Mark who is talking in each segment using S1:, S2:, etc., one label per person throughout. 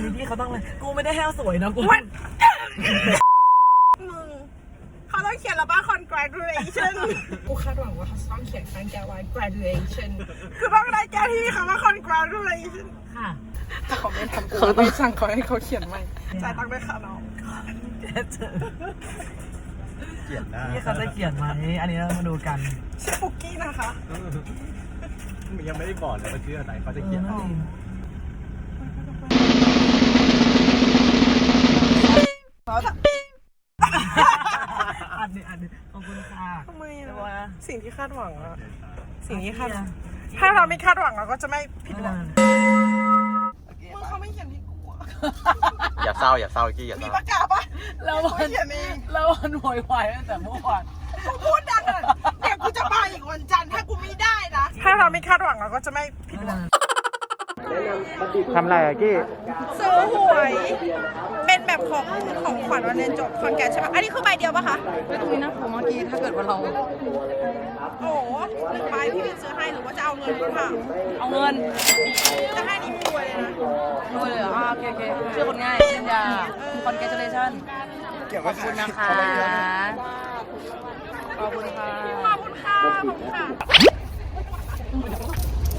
S1: วันนี้พี่เขาต้องเลยกูไม่ได้แห้วสวยนะกู
S2: มึงเขาต้องเขียนแล้วป่ะ congratulation กูคาดหวังว่าเขาจะต้องเขียนแฟนแกไว้ graduation คือต้องได้แกที่มีคำว่า congratulation
S1: ค่ะ
S2: ถ้าเขาไม่ทำกูไม่สั่งเขาให้เขาเขียนใหม่จ่ายตังค์ด้วยค่ะน้อง
S1: เจอ
S3: เกลียดหน้า
S1: พี่เขาจะเขียนไหมอันนี้เรามาดูกัน
S2: ชื่อปุกกี้นะคะ
S3: มันยังไม่ได้บอกเลยว่าชื่ออะไรเขาจะเขียนอะไร
S1: อันนี้อั ขอบคุณค่ะ
S2: ทำไม
S1: แต่
S2: อะ
S1: ว่า
S2: สิ่งที่คาดหวังอะสิ่งที่คาดหวังถ้าเราไม่คาดหวังเราก็จะไม่ผิดหวังมึงเขาไม่เขียนที่กูอะ
S3: อย่าเศร้าอย่าเศร้ากี้อย่า
S2: มี
S3: เศร้า
S2: ปากกาปะ
S1: เรา
S2: กู
S1: วัน
S2: เขียนเอง
S1: เราวันหวยวายตั้งแต่เมื่อวาน
S2: กูพูดดังเลยเดี๋ยวกูจะมาอีกวันจันทร์ถ้ากูไม่ได้นะ ถ้าเราไม่คาดหวังเราก็จะไม่ผิดหวัง
S3: ทำอะไรอะกี้
S2: ซื้อหวยเป็นแบบของของขวัญวันเรียนจบคอนแกรสใช่ปะอันนี้คือใบเดียวปะคะ
S1: ไม่ตรงนี้นะผมเมื่อกี้ถ้าเกิดว่าเรา
S2: โอ้โหหนึ่งใบพี่วินซื้อให้หรือว่าจะเอาเงินหรือเปล่า
S1: เอาเงิน
S2: จะให้นี่รวยเลยนะ
S1: รวยเลยเหรออ่าโอเคโอเคชื่อคนง่ายสัญญา congratulation ขอบคุณนะคะขอบคุณค่ะ
S2: ขอบคุณค่ะขอบคุณค่ะ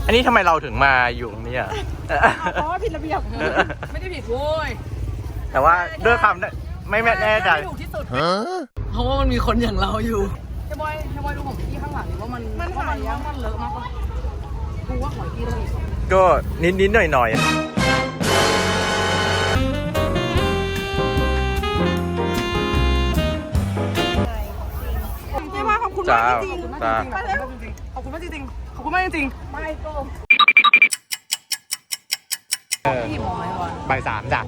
S3: อันนี้ทำไมเราถึงมาอยู่ตรงนี้อะ
S2: เพราะว่าผิดระเบียบ
S1: ไม่ได้ผิดโว้ย
S3: แต่ว่าด้วยคำไม่แม่แน่ใจ
S1: ไม่ถูกที่สุดเพราะว่ามันมีคนอย่างเราอยู่เฮ้ยบอยเฮ้ยบอยดูของพี่ข้างหลังดิว่ามัน
S2: มัน
S1: ว่า
S2: หายยัง
S1: มันเลอะมากปะกูว่าของพี่ต้องมีสอง
S3: ก็นิดนิดหน่อยหน่อย
S2: เจ๊ว่าขอบคุณ
S3: จ้ามา
S2: กจริง
S3: จ้า
S1: ขอบคุณมากจริงๆขอบคุณมากจริงๆขอบคุณมากจริงๆไม่ก็
S3: เออ
S1: พี่บอกไหมวะ
S3: บ่ายสามจ้ะ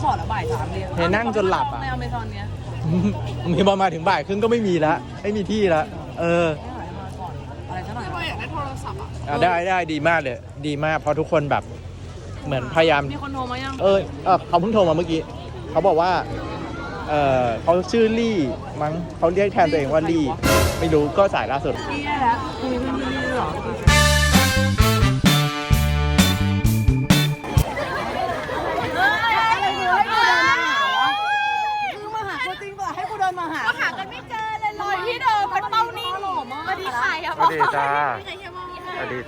S1: ขอละบ่ายสามเลย
S3: เห็นนั่งจนหลับอะ
S1: ในอเมซอนเนี้ย
S3: มีบอลมาถึงบ่ายครึ่งก็ไม่มีแล้วไม่มีที่แล้วเออ
S1: ไม่หายมาก่อนอะไรสักหน่อย
S2: บอยอยากได้โทรศัพท์อะ
S3: อะได้ได้ดีมากเลย ดีมากเพราะทุกคนแบบเหมือนพยายาม
S1: มีคนโทรมายัง
S3: เออเออเขาเพิ่งโทรมาเมื่อกี้ เขาบอกว่า เออเขาชื่อลี่มั้งเขาเรียกแทนตัวเองว่าลี่ ไม่รู้ก็สายล่าสุด
S1: พี่ได้แล้วมีไม่มีเหรอ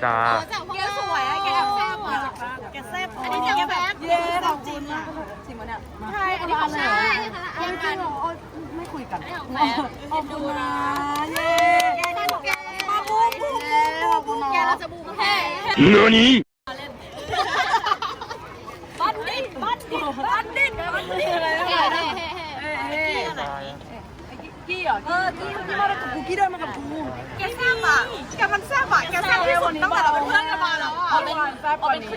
S3: จ้า
S2: แกสวยอะแกแอบแซ่บอะแกแซ่บอันนี้แกแบบเย้ขอบคุณอะ
S1: จริงปะเนี่ยมา
S2: ใช่อันนี้ของใช่
S1: ยังจริงเหรอไม่คุยกัน
S2: ขอบคุณนะเย้แกนี่ของแกมาบูมบูมบูมบูมแกเราจะบูมแค่บันดิตบันดิตบันดิตบันดิตอะไรนะ
S1: กี้ เหรอเออกี้กี้มากับกูกี้เดินมากับกู
S2: แกแซ่บอะแกมันแซ่บอะแกแซ่บที่สุดตั้งแต่เราเป็นเพื่อนกันมาแล้วอะ
S1: เป็นแซ่บกว่านี้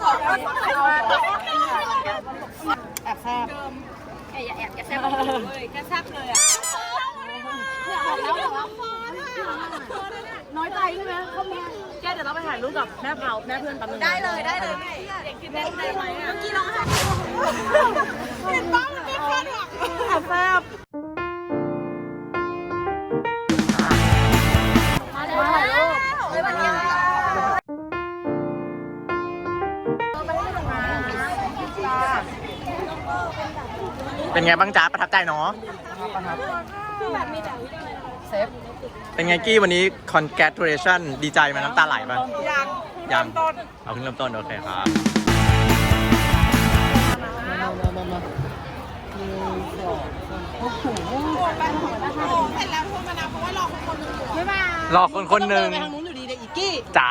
S2: ขอบคุณมากเลย
S1: แอบแซ่บ
S2: แกอย่าแอบแกแซ่บเลยแกแซ่บเลยอะ
S1: น้อยใจใช่ไหมเขามีแกเดี๋ยวเราไปถ่ายรูปกับแม่เผาแม่เพื่อนแป๊บนึง
S2: ได้เลยได้เลยเด็กกินได้ไหมเมื่อกี้น้องเเป็
S3: นไงบ้างจ้าประทับใจเนาะ
S1: เซฟ
S3: เป็นไงกี้วันนี้ congratulation ดีใจไหมน้ำตาไหลป่ะ
S2: ยัง
S3: ยัง
S2: ต้น
S3: เอาเพิ่งเริ่มต้น โอเคครับ
S2: โอ้เสร็จแล้วโทรมานะเพราะว่ารอคนคนนึงอยู่บ๊ายบาย
S3: รอคนคนหนึ่ง
S1: ไปทางนู้นอยู่ดีเด็กอีกกี้
S3: จ๋า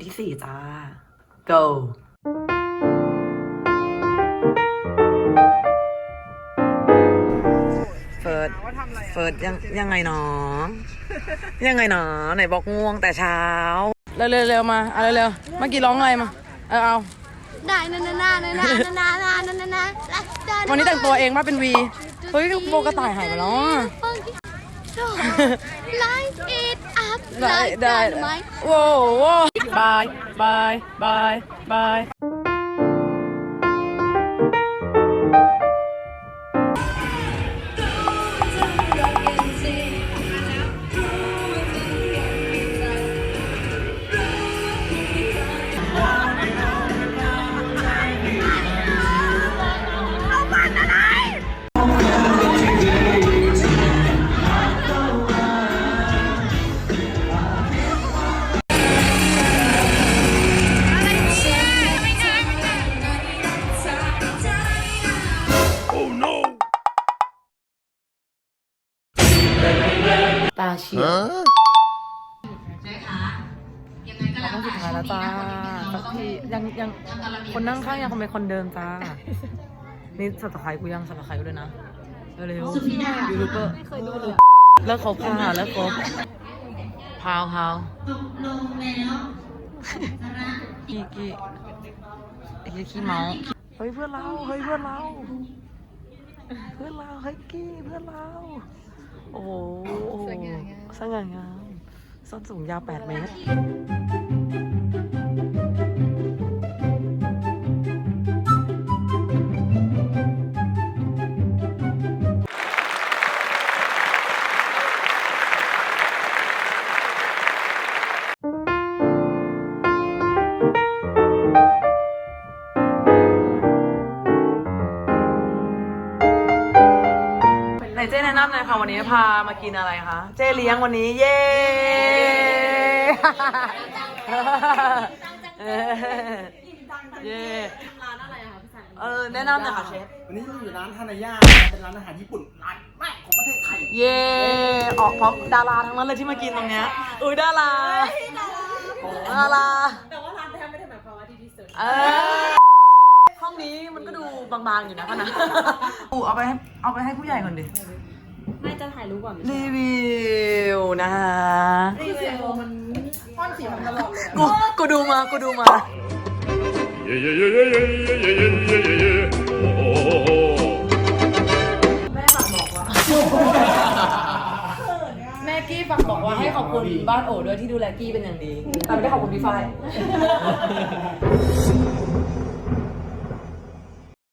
S1: วัน
S4: ที่สี่จ้า go เฟิร์ส
S2: ว่าทำอะไร
S4: เฟิร์สยังยังไงหนอ ยังไงหนอ ไหนบอกง่วงแต่เช้า เร็วเร็วเร็วมาเอาเร็วเร็วเมื่อกี้ร้องอะไรมา เออเอา
S5: ได้นานานานานานานานานานา
S4: วันนี้แต่งตัวเองว่าเป็นวี เฮ้ยโบกระต่ายหายไปแล้ว Light it up like dynamite. Whoa, whoa. Bye, bye, bye, bye. เฉียวเราต้องสุดท้ายแล้วจ้าสักทียังยังคนนั่งข้างยังคงเป็นคนเดิมจ้า นี่สับสไครกูยังสับสไครกูด้วยนะ เร็วๆยูทูบเบอร์ไม่เคยดูเลยเลิกคบค่ะเลิกคบพาวพาวกี้กี้ไอ้กี้ขี้เมาเฮ้ยเพื่อนเรา เฮ้ยเพื่อนเรา เพื่อนเรา เฮ้ยกี้เพื่อนเรา โอ้โหสง่างาม สง่างาม ส้นสูงยาว 8 เมตร นเจ๊แนะนำหน่อยค่ะวันนี้พามากินอะไรคะ เจ๊เลี้ยงวันนี้เย้เย้ร้านอะไรคะพี่สันเออแนะนำหน่อยค่ะเชฟ
S3: วันนี้เราอยู่ร้านฮานายาเป็นร้านอาหารญี่ปุ่นร้านแรกของประเทศไทย
S4: เย่ออกพร้อมดาราทั้งนั้นเลยที่มากินตรงเนี้ยอุ้ยดาราดาราแต่ว่าร้านแท้ไม่ได้หมายความว่าที่ที่สุดเออห้องนี้มันก็ดูบางๆอยู่นะพ่อนะอูเอาไปให้เอาไปให้ผู้ใหญ่ก่อนดิ
S1: ไม่จะายรูปก่อน
S4: รีวิวนะฮะ
S2: รีวิวมันป้อนสีมันตลอดเลย
S4: กูกูดูมากูดูมา
S6: แม่ฝากบอกว่า
S4: แม่กี้ฝากบอกว่าให้ขอบคุณบ้านโอ๋ด้วยที่ดูแลกี้เป็นอย่างดีแต่ไม่ได้ขอบคุณพี่ฝ้าย